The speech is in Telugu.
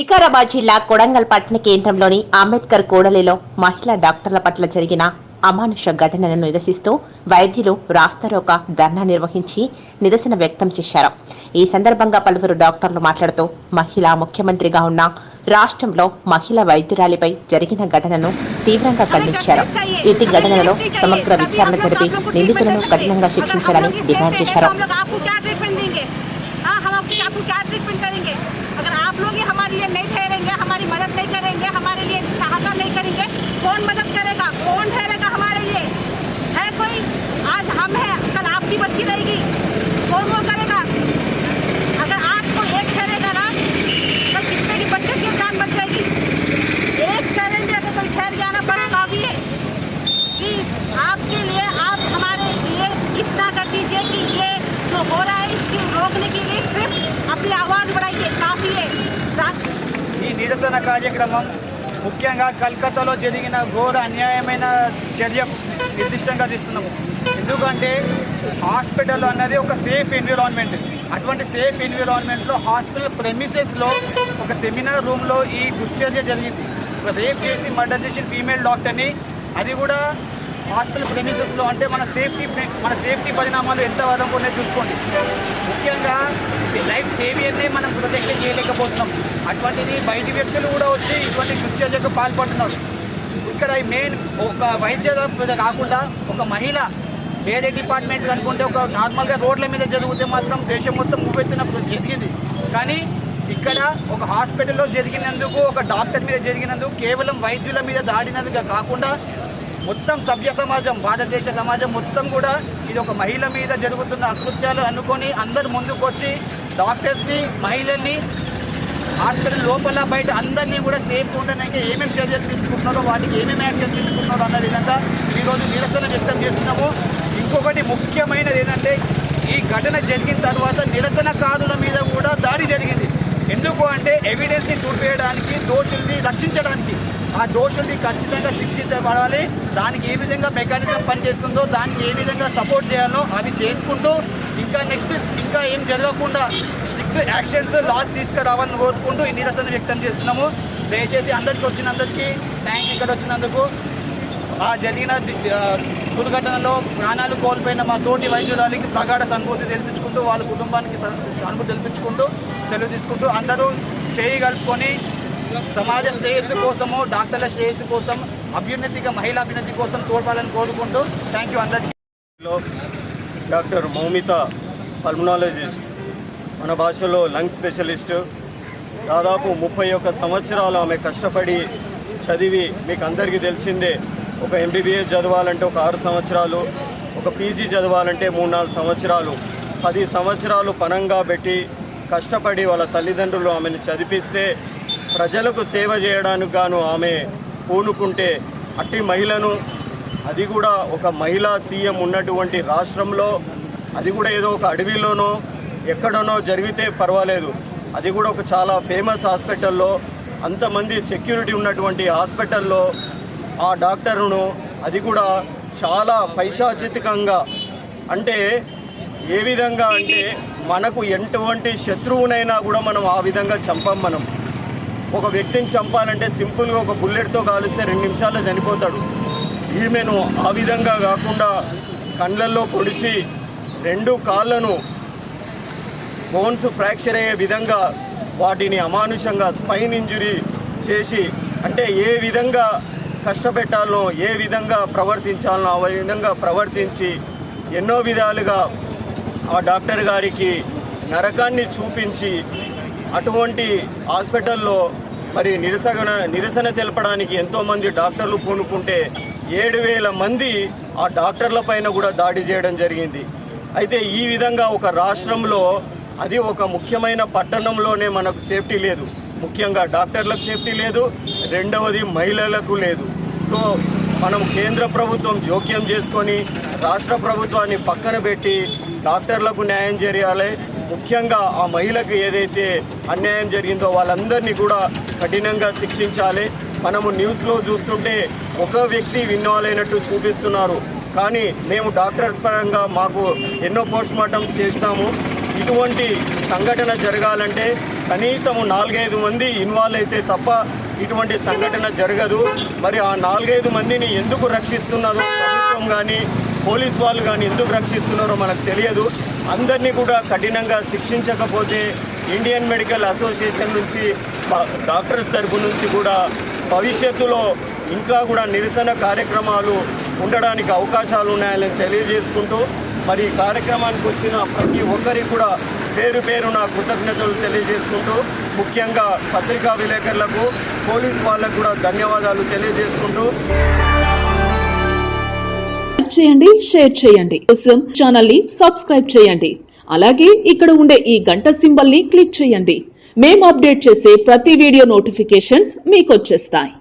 వికారాబాద్ జిల్లా కొడంగల్ పట్టణ కేంద్రంలోని అంబేద్కర్ కూడలిలో మహిళా డాక్టర్ల పట్ల జరిగిన అమానుష ఘటనను నిరసిస్తూ వైద్యులు రాస్తారోక ధర్నా నిర్వహించి నిరసన వ్యక్తం చేశారు. ఈ సందర్భంగా పలువురు డాక్టర్లు మాట్లాడుతూ మహిళా ముఖ్యమంత్రిగా ఉన్న రాష్ట్రంలో మహిళా వైద్యురాలిపై జరిగిన ఘటనను తీవ్రంగా ఖండించారు. ఇటు ఘటనలో సమగ్ర విచారణ జరిపి నిందితులను కఠినంగా శిక్షించాలని డిమాండ్ చేశారు. आपको आपको क्या ट्रीटमेंट करेंगे। अगर आप लोग ही हमारे लिए नहीं ठहरेंगे, हमारी मदद नहीं करेंगे, हमारे लिए सहायता नहीं करेंगे, कौन मदद करेगा? कौन ठहरेगा हमारे लिए? जो हो रहा है इसकी रोकने के लिए सिर्फ अपनी आवाज बढ़ाइए काफी है साथ ఈ నిరసన కార్యక్రమం ముఖ్యంగా కల్కత్తాలో జరిగిన ఘోర అన్యాయమైన చర్య నిర్దిష్టంగా తీస్తున్నాము ఎందుకంటే హాస్పిటల్ అన్నది ఒక సేఫ్ ఎన్విరాన్మెంట్ అటువంటి సేఫ్ ఎన్విరాన్మెంట్లో హాస్పిటల్ ప్రెమిసెస్లో ఒక సెమినార్ రూమ్లో ఈ దుశ్చర్య జరిగింది ఒక రేప్ చేసి మర్డర్ చేసిన ఫీమేల్ డాక్టర్ని అది కూడా హాస్పిటల్ ప్రెమిసెస్లో అంటే మన సేఫ్టీ మన సేఫ్టీ పరిణామాలు ఎంత వరకు ఉన్నాయో చూసుకోండి. ముఖ్యంగా లైఫ్ సేవియర్నే మనం ప్రొటెక్షన్ చేయలేకపోతున్నాం. అటువంటిది బయట వ్యక్తులు కూడా వచ్చి ఇటువంటి దుశ్చర్యకు పాల్పడుతున్నారు. ఇక్కడ మెయిన్ ఒక వైద్య కాకుండా ఒక మహిళ వేరే డిపార్ట్మెంట్స్ అనుకుంటే ఒక నార్మల్గా రోడ్ల మీద జరిగితే మాత్రం దేశం మొత్తం మువ్వెత్తిన జరిగింది కానీ ఇక్కడ ఒక హాస్పిటల్లో జరిగినందుకు ఒక డాక్టర్ మీద జరిగినందుకు కేవలం వైద్యుల మీద దాడినందుకు కాకుండా మొత్తం సభ్య సమాజం భారతదేశ సమాజం మొత్తం కూడా ఇది ఒక మహిళ మీద జరుగుతున్న అకృత్యాలు అనుకొని అందరు ముందుకొచ్చి డాక్టర్స్ని మహిళల్ని హాస్పిటల్ లోపల బయట అందరినీ కూడా సేఫ్ ఉండడానికి ఏమేమి చర్యలు తీసుకుంటున్నారో వాటికి ఏమేమి యాక్షన్ తీసుకుంటున్నారో అన్న విధంగా ఈరోజు నిరసన వ్యక్తం చేస్తున్నాము. ఇంకొకటి ముఖ్యమైనది ఏంటంటే ఈ ఘటన జరిగిన తర్వాత నిరసనకారుల మీద కూడా దాడి జరిగింది. ఎందుకు అంటే ఎవిడెన్స్ని చూపేయడానికి దోషుల్ని రక్షించడానికి. ఆ దోషుల్ని ఖచ్చితంగా శిక్షించబడాలి. దానికి ఏ విధంగా మెకానిజం పనిచేస్తుందో దానికి ఏ విధంగా సపోర్ట్ చేయాలో అవి చేసుకుంటూ ఇంకా నెక్స్ట్ ఇంకా ఏం జరగకుండా స్ట్రిక్ట్ యాక్షన్స్ లాస్ తీసుకురావాలని కోరుకుంటూ ఈ నిరసన వ్యక్తం చేస్తున్నాము. దయచేసి అందరికి వచ్చినందరికీ థ్యాంక్ ఇక్కడ వచ్చినందుకు. ఆ జరిగిన దుర్ఘటనలో ప్రాణాలు కోల్పోయిన మా తోటి వైద్యురాలికి ప్రగాఢ సంభూతి తెలిపించుకుంటూ వాళ్ళ కుటుంబానికి అనుభూతి సానుభూతి తెలిపించుకుంటూ సెలవు తీసుకుంటూ అందరూ చేయి కలుపుకొని సమాజ శ్రేయస్సు కోసము డాక్టర్ల శ్రేయస్సు కోసం అభ్యున్నతిగా మహిళా అభ్యున్నతి కోసం తోడ్పాలని కోరుకుంటూ థ్యాంక్ యూ అందరికీ. Doctor Moumita pulmonologist. మన భాషలో లంగ్ స్పెషలిస్ట్. దాదాపు ముప్పై ఒక్క సంవత్సరాలు ఆమె కష్టపడి చదివి మీకు అందరికీ తెలిసిందే ఒక ఎంబీబీఎస్ చదవాలంటే ఒక ఆరు సంవత్సరాలు ఒక పీజీ చదవాలంటే మూడు నాలుగు సంవత్సరాలు. పది సంవత్సరాలు పనంగా పెట్టి కష్టపడి వాళ్ళ తల్లిదండ్రులు ఆమెను చదివిస్తే ప్రజలకు సేవ చేయడానికి గాను ఆమె పూనుకుంటే అట్టి మహిళను అది కూడా ఒక మహిళా సీఎం ఉన్నటువంటి రాష్ట్రంలో అది కూడా ఏదో ఒక అడవిలోనో ఎక్కడనో జరిగితే పర్వాలేదు. అది కూడా ఒక చాలా ఫేమస్ హాస్పిటల్లో అంతమంది సెక్యూరిటీ ఉన్నటువంటి హాస్పిటల్లో ఆ డాక్టర్ను అది కూడా చాలా పైశాచితికంగా. అంటే ఏ విధంగా అంటే మనకు ఎటువంటి శత్రువునైనా కూడా మనం ఆ విధంగా చంపం మనం. ఒక వ్యక్తిని చంపాలంటే సింపుల్గా ఒక బుల్లెట్తో కాలిస్తే రెండు నిమిషాల్లో చనిపోతాడు. ఈమెను ఆ విధంగా కాకుండా కండ్లల్లో పొడిచి రెండు కాళ్ళను బోన్స్ ఫ్రాక్చర్ అయ్యే విధంగా వాటిని అమానుషంగా స్పైన్ ఇంజురీ చేసి అంటే ఏ విధంగా కష్టపెట్టాలనో ఏ విధంగా ప్రవర్తించాలనో ఆ విధంగా ప్రవర్తించి ఎన్నో విధాలుగా ఆ డాక్టర్ గారికి నరకాన్ని చూపించి అటువంటి హాస్పిటల్లో మరి నిరసన నిరసన తెలపడానికి ఎంతోమంది డాక్టర్లు పూనుకుంటే ఏడు వేల మంది ఆ డాక్టర్ల పైన కూడా దాడి చేయడం జరిగింది. అయితే ఈ విధంగా ఒక రాష్ట్రంలో అది ఒక ముఖ్యమైన పట్టణంలోనే మనకు సేఫ్టీ లేదు. ముఖ్యంగా డాక్టర్లకు సేఫ్టీ లేదు రెండవది మహిళలకు లేదు. సో మనం కేంద్ర ప్రభుత్వం జోక్యం చేసుకొని రాష్ట్ర ప్రభుత్వాన్ని పక్కన పెట్టి డాక్టర్లకు న్యాయం చేయాలి. ముఖ్యంగా ఆ మహిళకు ఏదైతే అన్యాయం జరిగిందో వాళ్ళందరినీ కూడా కఠినంగా శిక్షించాలి. మనము న్యూస్లో చూస్తుంటే ఒక వ్యక్తి విన్నవాలైనట్టు చూపిస్తున్నారు. కానీ మేము డాక్టర్స్ పరంగా మాకు ఎన్నో పోస్ట్ మార్టమ్స్ చేస్తాము. ఇటువంటి సంఘటన జరగాలంటే కనీసం నాలుగైదు మంది ఇన్వాల్వ్ అయితే తప్ప ఇటువంటి సంఘటన జరగదు. మరి ఆ నాలుగైదు మందిని ఎందుకు రక్షిస్తున్నారో ప్రభుత్వం కానీ పోలీస్ వాళ్ళు కానీ ఎందుకు రక్షిస్తున్నారో మనకు తెలియదు. అందరినీ కూడా కఠినంగా శిక్షించకపోతే ఇండియన్ మెడికల్ అసోసియేషన్ నుంచి డాక్టర్స్ తరపు నుంచి కూడా భవిష్యత్తులో ఇంకా కూడా నిరసన కార్యక్రమాలు ఉండడానికి అవకాశాలు ఉన్నాయని తెలియజేసుకుంటూ మరి ఈ కార్యక్రమానికి వచ్చిన ప్రతి ఒక్కరికి కూడా పేరు పేరు నా కృతజ్ఞతలు తెలియజేసుకుంటూ ముఖ్యంగా పత్రికా విలేకరులకు పోలీస్ వాళ్ళకు కూడా ధన్యవాదాలు తెలియజేసుకుంటూ. చేయండి షేర్ చేయండి. కోసం ఛానల్ని సబ్స్క్రైబ్ చేయండి. అలాగే ఇక్కడ ఉండే ఈ గంట సింబల్ని క్లిక్ చేయండి. మేము అప్డేట్ చేసే ప్రతి వీడియో నోటిఫికేషన్స్ మీకు వచ్చేస్తాయి.